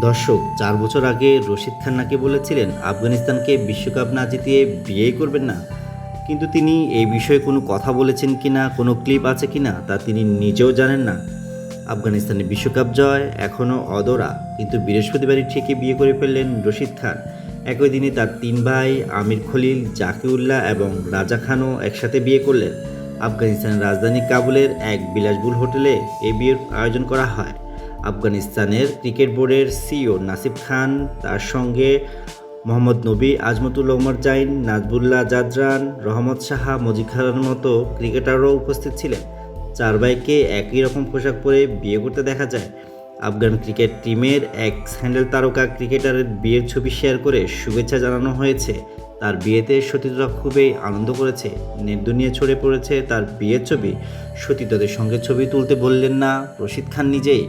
দর্শক, চার বছর আগে রশিদ খান নাকি বলেছিলেন, আফগানিস্তানকে বিশ্বকাপ না জিতিয়ে বিয়েই করবেন না। কিন্তু তিনি এই বিষয়ে কোনো কথা বলেছেন কি না কোনো ক্লিপ আছে কি না তা তিনি নিজেও জানেন না। আফগানিস্তানের বিশ্বকাপ জয় এখনও অদরা কিন্তু বৃহস্পতিবারই ঠিকই বিয়ে করে ফেললেন রশিদ খান। একই দিনে তার তিন ভাই আমির খলিল, জাকিউল্লাহ এবং রাজা খানও একসাথে বিয়ে করলেন। আফগানিস্তানের রাজধানী কাবুলের এক বিলাসবুল হোটেলে এই বিয়ের আয়োজন করা হয়। আফগানিস্তানের ক্রিকেট বোর্ডের সিও নাসিব খান, তার সঙ্গে মোহাম্মদ নবী আজমতুল ওমর জাইন, নাজবুল্লাহ জাদরান, রহমত সাহা, মজিদ খানের মতো ক্রিকেটারও উপস্থিত ছিলেন। চার ভাইকে একই রকম পোশাক পরে বিয়ে করতে দেখা যায়। আফগান ক্রিকেট টিমের এক স্যান্ডেল তারকা ক্রিকেটারের বিয়ের ছবি শেয়ার করে শুভেচ্ছা জানানো হয়েছে। তার বিয়েতে সতীর্থরা খুবই আনন্দ করেছে। নেট দুনিয়া ছড়ে পড়েছে তার বিয়ের ছবি। সতীর্থদের সঙ্গে ছবি তুলতে বললেন না, রশিদ খান নিজেই।